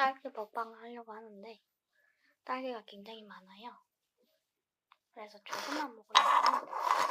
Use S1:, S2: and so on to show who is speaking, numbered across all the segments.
S1: 딸기 먹방을 하려고 하는데 딸기가 굉장히 많아요. 그래서 조금만 먹으려고 하는데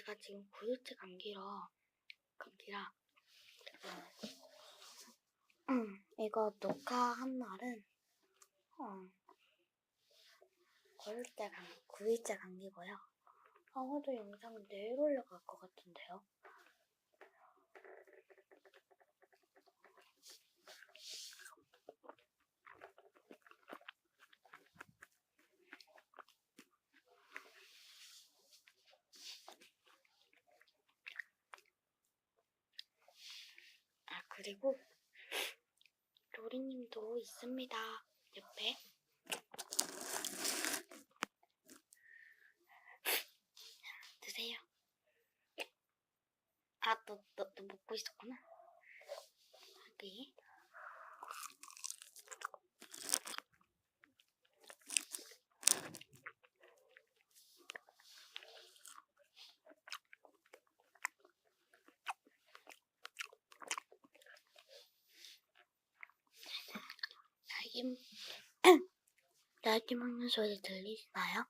S1: 제가 지금 9일째 감기라 감기라 음, 이거 녹화한 날은 어, 9일째 감 9일째 감기고요. 아마도 영상은 내일 올라갈 것 같은데요. 아 그리고 로리님도 있습니다. 옆에. 드세요. 아, 너, 너, 너 먹고 있었구나. 여기. 딸기, 딸기 먹는 소리 들리시나요?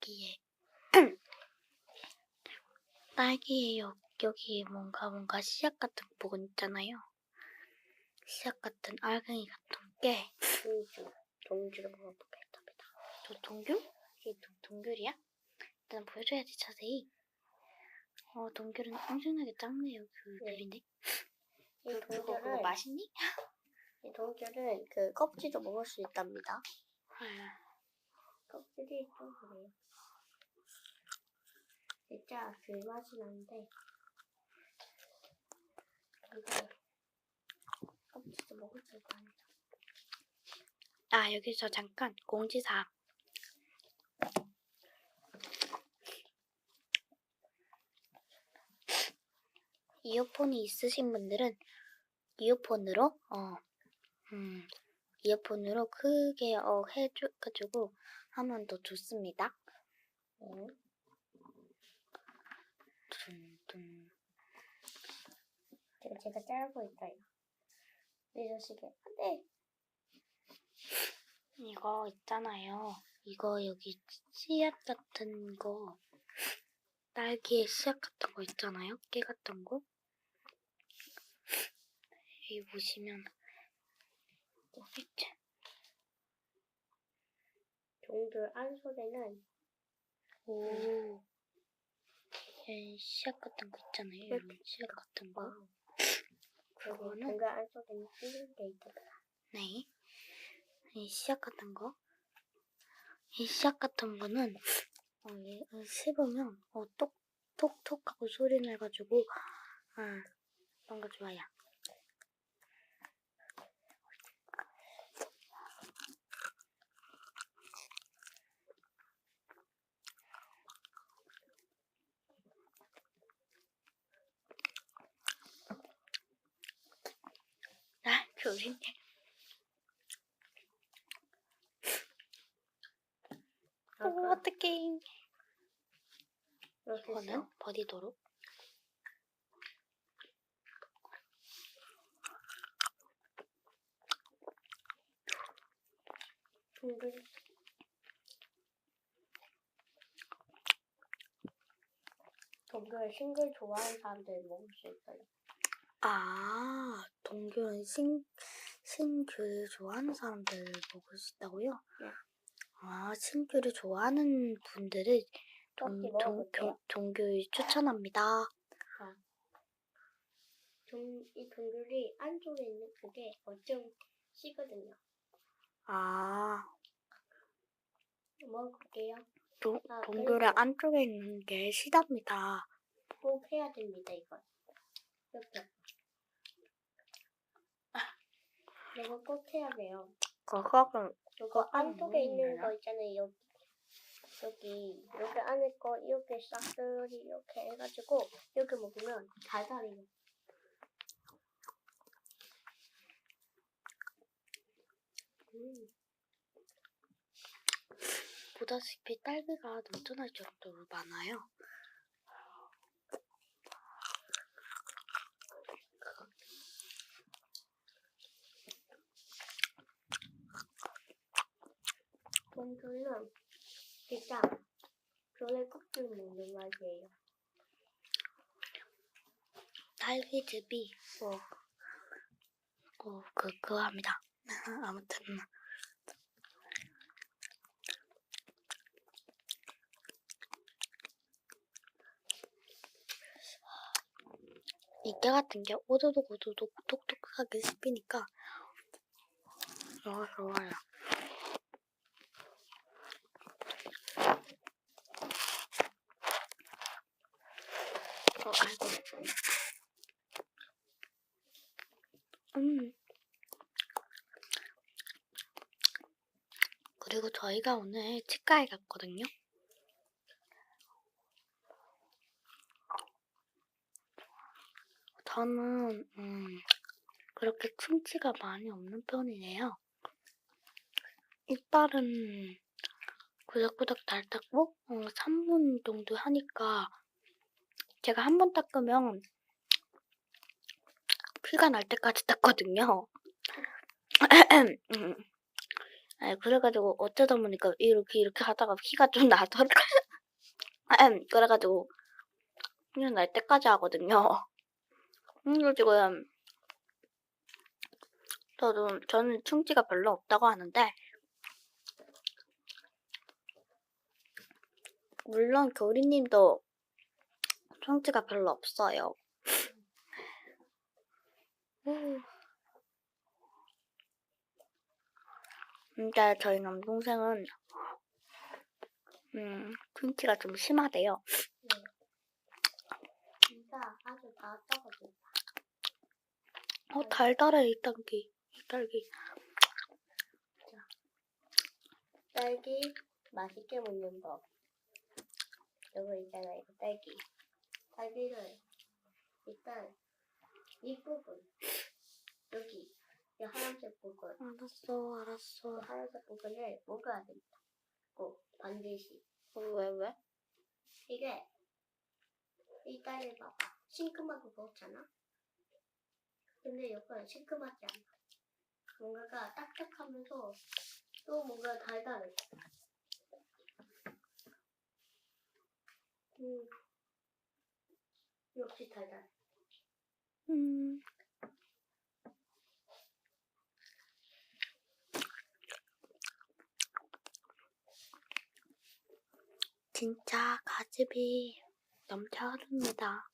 S1: 딸기에 딸기에 여, 여기 뭔가 뭔가 씨앗 같은 부분 있잖아요. 씨앗 같은 알갱이 같은 게
S2: 동주, 동주를 먹어보겠답니다.
S1: 저 동귤? 이게 동, 동귤이야? 일단 보여줘야지 자세히. 어 동귤은 엄청나게 작네요 그
S2: 네.
S1: 귤인데.
S2: 이
S1: 그거 그거
S2: 동주를,
S1: 맛있니?
S2: 이 동주는 그 껍질도 먹을 수 있답니다.
S1: 아,
S2: 껍질이 좀 그래요. 진짜 그 맛이 나는데, 근데 껍질도 먹을 수 있답니다.
S1: 아 여기서 잠깐 공지사. 이어폰이 있으신 분들은 이어폰으로 어, 음, 이어폰으로 크게 어, 해줘가지고 하면 더 좋습니다.
S2: 네.
S1: 둔둔.
S2: 지금 제가 자르고 있어요. 늦으시게. 안 돼!
S1: 이거 있잖아요. 이거 여기 씨앗 같은 거, 딸기에 씨앗 같은 거 있잖아요. 깨 같은 거. 여기 보시면 있죠.
S2: 동주 안속에는
S1: 오. 이 씨앗 같은 거 있잖아요. 이런 씨앗 같은 거.
S2: 그거는
S1: 그거는
S2: 동주 안속에는 찌는 게 있답니다.
S1: 네. 이 씨앗 같은 거. 이 씨앗 같은 거는 어, 얘 어, 씹으면 어, 똑, 톡톡 하고 소리 나가지고 아, 뭔가 좋아요. 아, 교수님. 오,
S2: 아까
S1: 어떡해.
S2: 이렇게
S1: 이거는 버디도록.
S2: 동주 동주를 싱글 좋아하는 사람들 먹을 수 있어요.
S1: 아, 동교는 신, 신귤 좋아하는 사람들 먹을 수 있다고요?
S2: 네.
S1: 아, 신귤을 좋아하는 분들을 종,
S2: 먹어볼게요.
S1: 종, 종규 추천합니다.
S2: 종, 이 동굴이 안쪽에 있는 그게 엄청 시거든요.
S1: 아,
S2: 먹어볼게요.
S1: 종,
S2: 아,
S1: 종교의
S2: 그리고-
S1: 안쪽에 있는 게 시답니다.
S2: 꼭 해야 됩니다, 이건. 이렇게. 이거 꼭 해야 돼요.
S1: 그거는
S2: 이거 안쪽에 있는
S1: 뭐예요?
S2: 거 있잖아요, 여기. 여기, 여기 안에 거 이렇게 싹들이 이렇게 해가지고, 이렇게 먹으면 달달해요. 음,
S1: 보다시피 딸기가 넘쳐날 정도로 많아요.
S2: 동굴은 진짜 별의 껍질 먹는 맛이에요.
S1: 딸기즙이 뭐, 뭐, 그, 그거 합니다. 아무튼. 이게 같은 게 오도독 오도독 톡톡하게 씹히니까 너무 좋아요. 어, 아이고. 음. 그리고 저희가 오늘 치과에 갔거든요. 저는 음, 그렇게 충치가 많이 없는 편이에요. 이빨은 잘 닦고 어, 3분 정도 하니까 제가 한 번 닦으면 피가 날 때까지 닦거든요. 음. 아, 그래가지고 어쩌다 보니까 이렇게 이렇게 하다가 피가 좀 나더라고요. 그래가지고 그냥 날 때까지 하거든요. 그래가지고 저도 저는 충치가 별로 없다고 하는데 물론 교리님도 충치가 별로 없어요. 음. 근데 저희 남동생은 음, 충치가 좀 심하대요.
S2: 진짜 아주 달달하거든요.
S1: 어, 달달해, 이 딸기. 이 딸기.
S2: 딸기 맛있게 먹는 법. 이거 있잖아요, 이거 딸기. 딸기를 일단 이 부분 여기 이 하얀색 부분
S1: 알았어, 알았어.
S2: 이 하얀색 부분을 먹어야 됩니다. 꼭 반드시
S1: 어, 왜, 왜?
S2: 이게 이 딸기 봐봐 싱크하고 그렇잖아. 근데 이거는 싱크하지 않아. 뭔가가 딱딱하면서 또 뭔가 달달해. 음, 역시 달달.
S1: 음. 진짜 가집이 넘쳐 흐릅니다.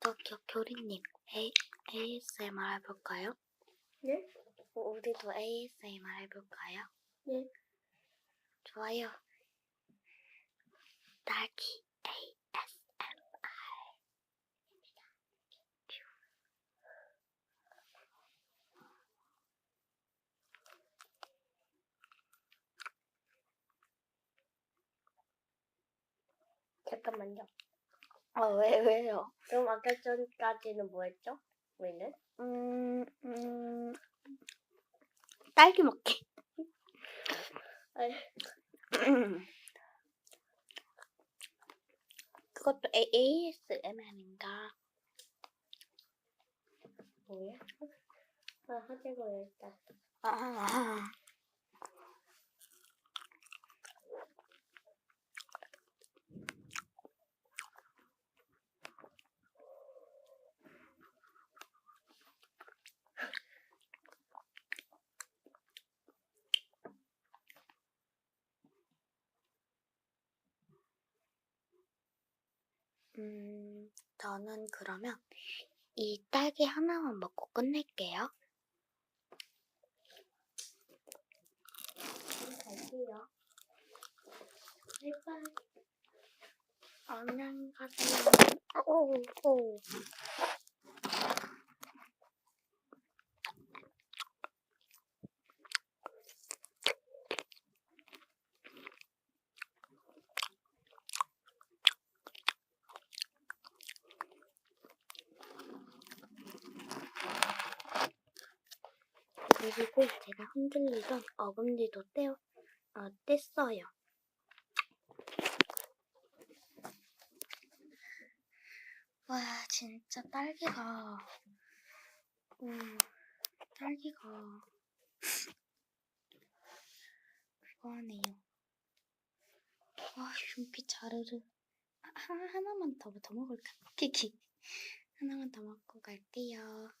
S1: 저기요, 교리님, ASMR 해볼까요?
S2: 네?
S1: 어, 우리도 ASMR 해볼까요?
S2: 네.
S1: 좋아요. 딸기 ASMR.
S2: 잠깐만요.
S1: 아, 왜, 왜요?
S2: 그럼 아까 전까지는 뭐 했죠? 우리는?
S1: 음, 음, 딸기 먹기.
S2: 아니,
S1: 그것도 ASMR인가?
S2: 뭐야? 아, 하재고 일단.
S1: 아, 아. 음, 저는 그러면 이 딸기 하나만 먹고 끝낼게요.
S2: 갈게요. 바이바이.
S1: 안녕히 가세요. 오, 오. 그리고 제가 흔들리던 어금니도 떼어, 어, 뗐어요. 와, 진짜 딸기가, 음, 딸기가, 그거 하네요. 와, 윤기 자르르. 하, 하나만 더, 더 먹을까? 키키. 하나만 더 먹고 갈게요.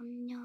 S1: 안녕.